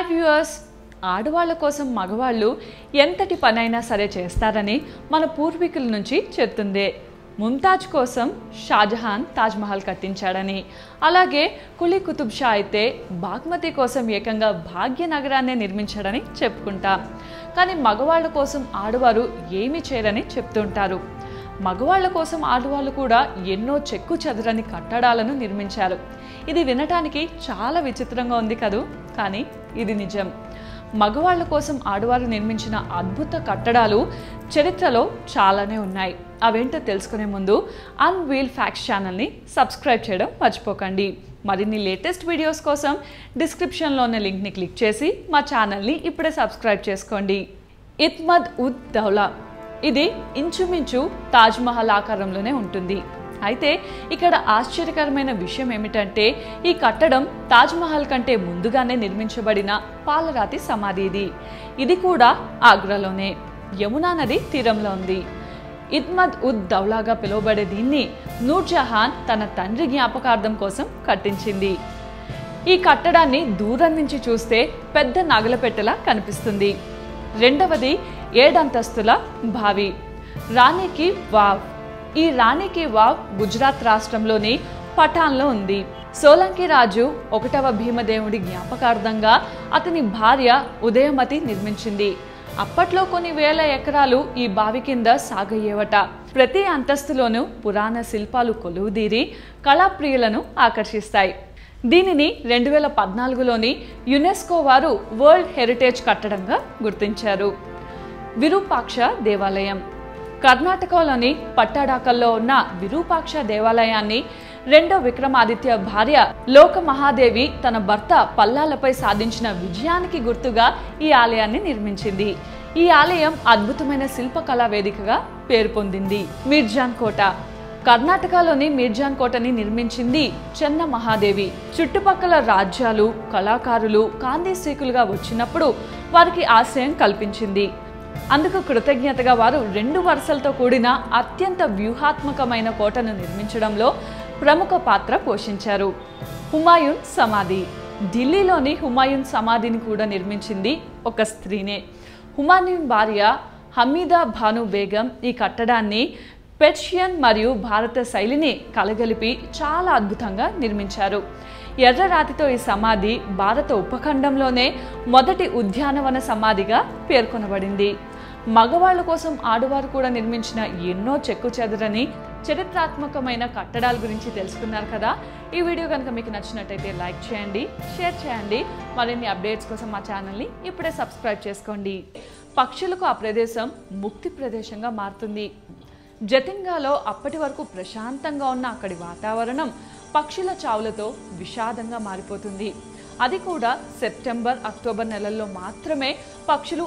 Viewers ఆడవాళ్ళ కోసం మగవాళ్ళు ఎంతటి పనైనా సరే చేస్తారని మన పూర్వీకుల నుంచి చెప్తుందే. ముంతాజ్ కోసం షాజహాన్ తాజ్మహల్ కట్టించాడని. అలాగే కులీ కుతుబ్ షా అయితే బాగ్మతి కోసం ఏకంగా భాగ్యనగరాన్ని నిర్మించాడని చెప్పుకుంటాం. కానీ మగవాళ్ళ కోసం ఆడవారు ఏమీ చేయరని చెప్తుంటారు. మగవాళ్ళ కోసం ఆడవాళ్ళు కూడా ఎన్నో చెక్కు చెదరని కట్టడాలను నిర్మించారు. ఇది వినటానికి చాలా విచిత్రంగా ఉంది కదూ? కానీ ఇది నిజం. మగవాళ్ళ కోసం ఆడవారు నిర్మించిన అద్భుత కట్టడాలు చరిత్రలో చాలానే ఉన్నాయి. అవేంటో తెలుసుకునే ముందు అన్వీల్ ఫ్యాక్ట్స్ ఛానల్ని సబ్స్క్రైబ్ చేయడం మర్చిపోకండి. మరిన్ని లేటెస్ట్ వీడియోస్ కోసం డిస్క్రిప్షన్లో ఉన్న లింక్ని క్లిక్ చేసి మా ఛానల్ని ఇప్పుడే సబ్స్క్రైబ్ చేసుకోండి. ఇత్మద్ ఉద్ దౌలా ఇది ఇంచుమించు తాజ్మహల్ ఆకారంలోనే ఉంటుంది. అయితే ఇక్కడ ఆశ్చర్యకరమైన విషయం ఏమిటంటే ఈ కట్టడం తాజ్మహల్ కంటే ముందుగానే నిర్మించబడిన పాలరాతి సమాధి ఇది. ఇది కూడా ఆగ్రాలోనే యమునా నది తీరంలో ఉంది. ఇద్మద్ ఉద్ దౌలాగా పిలువబడే దీన్ని నూర్జహాన్ తన తండ్రి జ్ఞాపకార్థం కోసం కట్టించింది. ఈ కట్టడాన్ని దూరం నుంచి చూస్తే పెద్ద నాగలపెట్టెలా కనిపిస్తుంది. రెండవది ఏడంతస్తుల బావి రాణికి వావ్. ఈ రాణికి వావ్ గుజరాత్ రాష్ట్రంలోని పఠాన్లో ఉంది. సోలంకి రాజు ఒకటవ భీమదేవుడి జ్ఞాపకార్థంగా అతని భార్య ఉదయమతి నిర్మించింది. అప్పట్లో కొన్ని వేల ఎకరాలు ఈ బావి కింద సాగయ్యేవట. ప్రతి అంతస్తులోనూ పురాణ శిల్పాలు కొలువుదీరి కళాప్రియులను ఆకర్షిస్తాయి. దీనిని రెండు వేల పద్నాలుగులోని యునెస్కో వారు వరల్డ్ హెరిటేజ్ కట్టడంగా గుర్తించారు. విరూపాక్ష దేవాలయం. కర్ణాటకలోని పట్టాడాకల్లో ఉన్న విరూపాక్ష దేవాలయాన్ని రెండో విక్రమాదిత్య భార్య లోక మహాదేవి తన భర్త పల్లాలపై సాధించిన విజయానికి గుర్తుగా ఈ ఆలయాన్ని నిర్మించింది. ఈ ఆలయం అద్భుతమైన శిల్పకళా వేదికగా పేరు పొందింది. మీర్జాన్ కోట కర్ణాటకలోని మీర్జాన్ కోటని నిర్మించింది చెన్న మహాదేవి. చుట్టుపక్కల రాజ్యాలు కళాకారులు కాందేశీకులుగా వచ్చినప్పుడు వారికి ఆశ్రయం కల్పించింది. అందుకు కృతజ్ఞతగా వారు రెండు వరుసలతో కూడిన అత్యంత వ్యూహాత్మకమైన కోటను నిర్మించడంలో ప్రముఖ పాత్ర పోషించారు. హుమాయూన్ సమాధి. ఢిల్లీలోని హుమాయూన్ సమాధిని కూడా నిర్మించింది ఒక స్త్రీనే. హుమాయూన్ భార్య హమీదా భాను బేగం ఈ కట్టడాన్ని పెర్షియన్ మరియు భారత శైలిని కలగలిపి చాలా అద్భుతంగా నిర్మించారు. ఎర్ర రాతితో ఈ సమాధి భారత ఉపఖండంలోనే మొదటి ఉద్యానవన సమాధిగా పేర్కొనబడింది. మగవాళ్ళ కోసం ఆడవారు కూడా నిర్మించిన ఎన్నో చెక్కు చెదరని చరిత్రాత్మకమైన కట్టడాల గురించి తెలుసుకున్నారు కదా. ఈ వీడియో కనుక మీకు నచ్చినట్టయితే లైక్ చేయండి షేర్ చేయండి. మరిన్ని అప్డేట్స్ కోసం మా ఛానల్ని ఇప్పుడే సబ్స్క్రైబ్ చేసుకోండి. పక్షులకు ఆ ప్రదేశం ముక్తి ప్రదేశంగా మారుతుంది. జతింగాలో అప్పటి వరకు ప్రశాంతంగా ఉన్న అక్కడి వాతావరణం పక్షుల చావులతో విషాదంగా మారిపోతుంది. అది కూడా సెప్టెంబర్ అక్టోబర్ నెలల్లో మాత్రమే పక్షులు